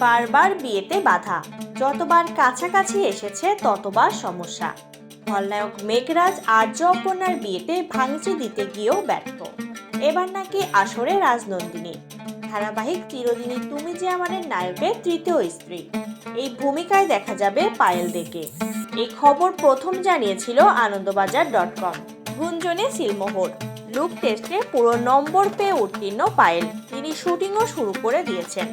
বারবার বিয়েতে বাধা। যতবার কাছাকাছি এসেছে, ততবার সমস্যা। খলনায়ক মেঘরাজ আর্য অপর্ণার বিয়েতে ভাঙচি দিতে গিয়েও ব্যর্থ। এবার নাকি আসরে রাজনন্দিনী। ধারাবাহিক চিরদিনই তুমি যে আমাদের নায়কের তৃতীয় স্ত্রী। এই ভূমিকায় দেখা যাবে পায়েল দেকে এই খবর প্রথম জানিয়েছিল আনন্দবাজার ডট কম। গুঞ্জনে সিলমোহর। লুক টেস্টে পুরো নম্বর পেয়ে উত্তীর্ণ পায়েল। তিনি শুটিংও শুরু করে দিয়েছেন।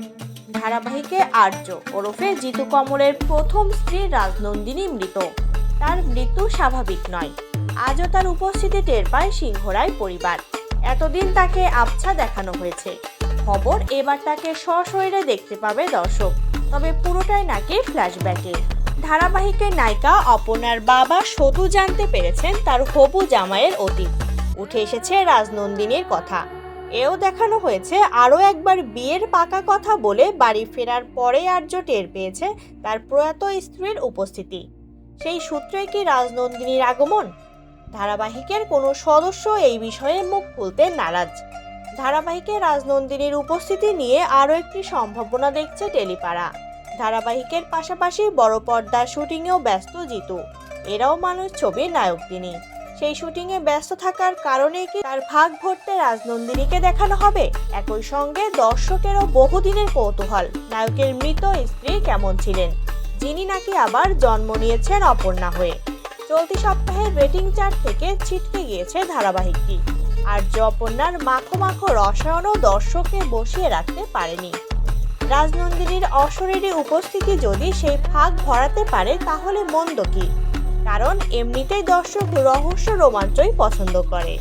ধারাবাহিকে আর্য ওরফে জিতু কমলের প্রথম স্ত্রী রাজনন্দিনী মৃত। তার মৃত্যু স্বাভাবিক নয়। আজও তার উপস্থিতি টের পায় সিংহরায় পরিবার। এতদিন তাকে আবছা দেখানো হয়েছে। খবর এবার তাকে সশরীরে দেখতে পাবে দর্শক। তবে পুরোটাই নাকি ফ্ল্যাশব্যাকে। ধারাবাহিকের নায়িকা অপনার বাবা সতু জানতে পেরেছেন তার হবু জামাইয়ের অতীত। উঠে এসেছে রাজনন্দিনীর কথা। এও দেখানো হয়েছে আরও একবার বিয়ের পাকা কথা বলে বাড়ি ফেরার পরে আর্য টের পেয়েছে তার প্রয়াত স্ত্রীর উপস্থিতি। সেই সূত্রে কি রাজনন্দিনীর আগমন? ধারাবাহিকের কোনো সদস্য এই বিষয়ে মুখ খুলতে নারাজ। ধারাবাহিকে রাজনন্দিনীর উপস্থিতি নিয়ে আরও একটি সম্ভাবনা দেখছে টেলিপাড়া। ধারাবাহিকের পাশাপাশি বড় পর্দার শুটিংয়েও ব্যস্ত জিতু। এরাও মানুষ ছবির নায়ক তিনি। সেই শুটিংয়ে ব্যস্ত থাকার কারণে কি তার ভাগ ভরতে রাজনন্দিনীকে দেখানো হবে? একই সঙ্গে দর্শকেরও বহুদিনের কৌতূহল। নায়কের মৃত স্ত্রী কেমন ছিলেন? যিনি নাকি আবার জন্ম নিয়েছেন অপর্ণা হয়ে। চলতি সপ্তাহের রেটিং চার্ট থেকে ছিটকে গিয়েছে ধারাবাহিকটি। আর অপর্ণার মাখো মাখো রসায়নও দর্শককে বসিয়ে রাখতে পারেনি। রাজনন্দিনীর অশরীরী উপস্থিতি যদি সেই ফাঁক ভরাতে পারে, তাহলে মন্দ কি? কারণ এমনিতেই দর্শক রহস্য রোমাঞ্চই পছন্দ করে।